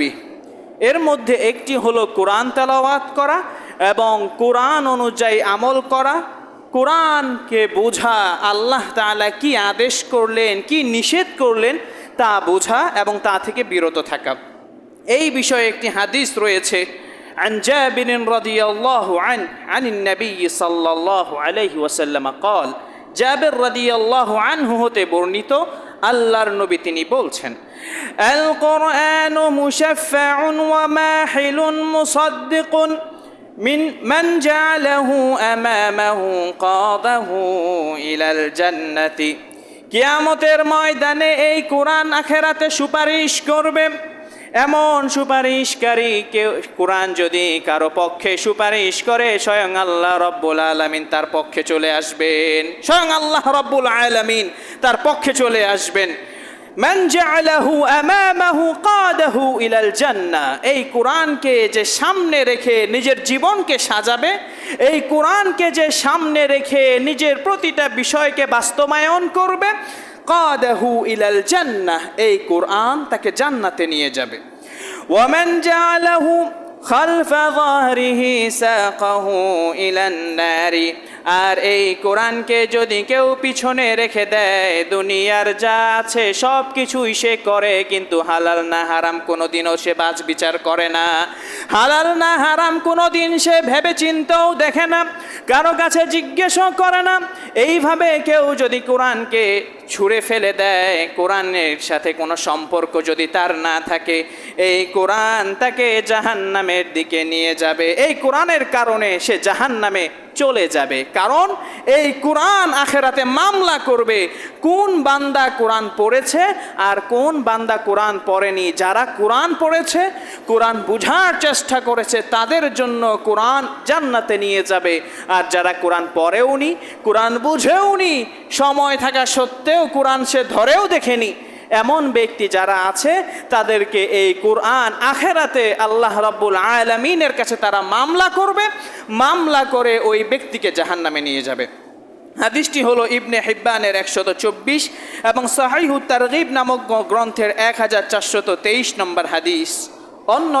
বিহ এর মধ্যে একটি হলো কোরআন তেলাওয়াত করা এবং কোরআন অনুযায়ী আমল করা কোরআনকে বোঝা আল্লাহ তাআলা কি আদেশ করলেন কি নিষেধ করলেন তা বোঝা এবং তা থেকে বিরত থাকা এই বিষয়ে একটি হাদিস রয়েছে عن جابر رضي الله عنه عن النبي صلى الله عليه وسلم قال জাবের রাদিয়াল্লাহু আনহু হতে বর্ণিত আল্লাহর নবী তিনি বলছেন আল কোরআন মুশাফফাউন ওয়া মাহিলুন মুসাদ্দিকুন من من جعله أمامه قاده إلى الجنة কিয়ামতের ময়দানে এই কোরআন আখেরাতে সুপারিশ করবে এমন সুপারিশকারী কেউ, কোরআন যদি কারও পক্ষে সুপারিশ করে, স্বয়ং আল্লাহ রব্বুল আলমিন তার পক্ষে চলে আসবেন। স্বয়ং আল্লাহ রব্বুল আলমিন তার পক্ষে চলে আসবেন। এই কোরআনকে যে সামনে রেখে নিজের জীবনকে সাজাবে, এই কোরআনকে যে সামনে রেখে নিজের প্রতিটা বিষয়কে বাস্তবায়ন করবে, কাদাহু ইলাল জান্নাহ। এই কোরআন তাকে জান্নাতে নিয়ে যাবে। ওয়ামান জাআলাহু খালফ যাহরিহি সাকাহু ইলান নারি আর এই কোরআনকে যদি কেউ পিছনে রেখে দেয়, দুনিয়ার যা আছে সব কিছুই সে করে, কিন্তু হালাল না হারাম কোনোদিনও সে বাজ বিচার করে না। হালাল না হারাম কোনোদিন সে ভেবে চিন্তেও দেখে না, কারও কাছে জিজ্ঞেসও করে না। এইভাবে কেউ যদি কোরআনকে ছুঁড়ে ফেলে দেয়। কোরআনের সাথে কোনো সম্পর্ক যদি তার না থাকে, এই কোরআন তাকে জাহান্নামের দিকে নিয়ে যাবে। এই কোরআনের কারণে সে জাহান্নামে চলে যাবে। কারণ এই কোরআন আখেরাতে মামলা করবে কোন বান্দা কোরআন পড়েছে আর কোন বান্দা কোরআন পড়েনি। যারা কোরআন পড়েছে, কোরআন বুঝার চেষ্টা করেছে, তাদের জন্য কোরআন জান্নাতে নিয়ে যাবে। আর যারা কোরআন পড়েওনি, কোরআন বুঝেওনি সময় থাকা সত্ত্বেও কোরআন সে ধরেও দেখেনি। এমন ব্যক্তি যারা আছে, তাদেরকে এই কোরআন আখেরাতে আল্লাহ রাব্বুল আলামিনের কাছে তারা মামলা করবে, মামলা করে ওই ব্যক্তিকে জাহান্নামে নিয়ে যাবে। হাদিসটি হলো ইবনে হিব্বানের একশত চব্বিশ এবং সাহিহু তারগিব নামক গ্রন্থের এক হাজার চারশত তেইশ নম্বর হাদিস। অন্য